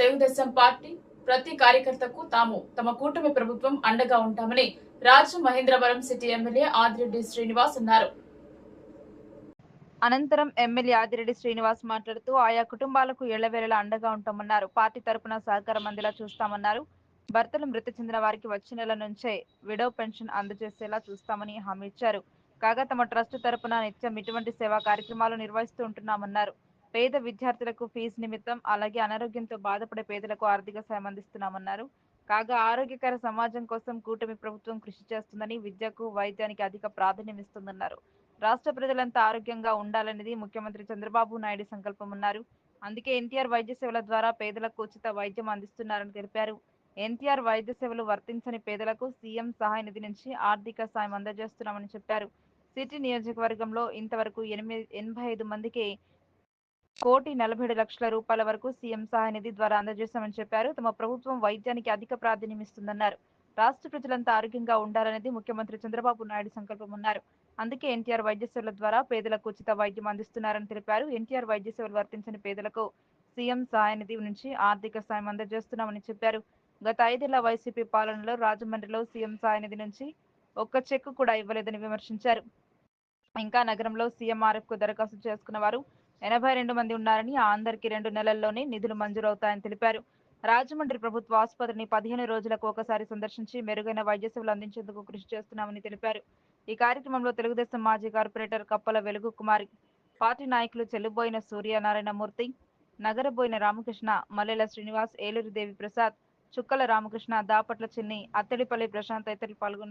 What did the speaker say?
Telugu Desam party ప్రతి కార్యకర్తకు తాము తమ కూటమి ప్రభుత్వం అండగా ఉంటామని Rajamahendravaram city MLA Adireddy Srinivas అన్నారు. అనంతరం ఎమ్మెల్యే ఆదిరెడ్డి శ్రీనివాస్ మాట్లాడుతూ ఆయా కుటుంబాలకు ఎళ్ళవేళలా అండగా ఉంటామన్నారు. పార్టీ తరపున సహకారం అందేలా చూస్తామన్నారు. భర్తలు మృతి చెందిన వారికి వచ్చే నెల నుంచే విడో పెన్షన్ అందజేసేలా చూస్తామని హామీ ఇచ్చారు. కాగా తమ ట్రస్ట్ తరపున నిత్యం ఇటువంటి సేవా కార్యక్రమాలు నిర్వహిస్తూ ఉంటున్నామన్నారు. పేద విద్యార్థులకు ఫీజు నిమిత్తం అలాగే అనారోగ్యంతో బాధపడే పేదలకు ఆర్థిక సాయం అందిస్తున్నామన్నారు. కాగా ఆరోగ్యకర సమాజం కోసం కూటమి ప్రభుత్వం కృషి చేస్తుందని విద్యకు వైద్యానికి అధిక ప్రాధాన్యం ఇస్తుందన్నారు. రాష్ట్ర ప్రజలంతా ఆరోగ్యంగా ఉండాలనేది ముఖ్యమంత్రి చంద్రబాబు నాయుడు సంకల్పమన్నారు అందుకే ఎన్టీఆర్ వైద్య సేవల ద్వారా పేదలకు ఉచిత వైద్యం అందిస్తున్నారని తెలిపారు. ఎన్టీఆర్ వైద్య సేవలు వర్తించని పేదలకు సీఎం సహాయ నిధి నుంచి ఆర్థిక సాయం అందజేస్తున్నామని చెప్పారు. సిటీ నియోజకవర్గంలో ఇంతవరకు ఎనిమిది ఎనభై ఐదు మందికి కోటి నలభై ఏడు లక్షల రూపాయల వరకు సీఎం సహాయనిధి ద్వారా అందజేశామని చెప్పారు. తమ ప్రభుత్వం వైద్యానికి అధిక ప్రాధాన్యం ఇస్తుందన్నారు. రాష్ట్ర ప్రజలంతా ఆరోగ్యంగా ఉండాలనేది ముఖ్యమంత్రి చంద్రబాబు నాయుడు సంకల్పమన్నారు అందుకే ఎన్టీఆర్ వైద్య సేవల ద్వారా పేదలకు ఉచిత వైద్యం అందిస్తున్నారని తెలిపారు. ఎన్టీఆర్ వైద్య సేవలు వర్తించని పేదలకు సీఎం సహాయనిధి నుంచి ఆర్థిక సాయం అందజేస్తున్నామని చెప్పారు. గత ఐదేళ్ళ వైసీపీ పాలనలో రాజమండ్రిలో సీఎం సహాయనిధి నుంచి ఒక్క చెక్కు కూడా ఇవ్వలేదని విమర్శించారు. ఇంకా నగరంలో సీఎంఆర్ఎఫ్కు దరఖాస్తు చేసుకున్న వారు ఎనభై రెండు మంది ఉన్నారని ఆ అందరికీ రెండు నెలల్లోనే నిధులు మంజూరవుతాయని తెలిపారు. రాజమండ్రి ప్రభుత్వ ఆసుపత్రిని పదిహేను రోజులకు ఒకసారి సందర్శించి మెరుగైన వైద్య సేవలు అందించేందుకు కృషి చేస్తున్నామని తెలిపారు. ఈ కార్యక్రమంలో తెలుగుదేశం మాజీ కార్పొరేటర్ కప్పల వెలుగు కుమారి పార్టీ నాయకులు చెల్లుబోయిన సూర్యనారాయణమూర్తి నగరబోయిన రామకృష్ణ మల్లెల శ్రీనివాస్ ఏలూరు దేవి ప్రసాద్ చుక్కల రామకృష్ణ దాపట్ల చిన్ని అత్తడిపల్లి ప్రశాంత్ తదితరులు పాల్గొన్నారు.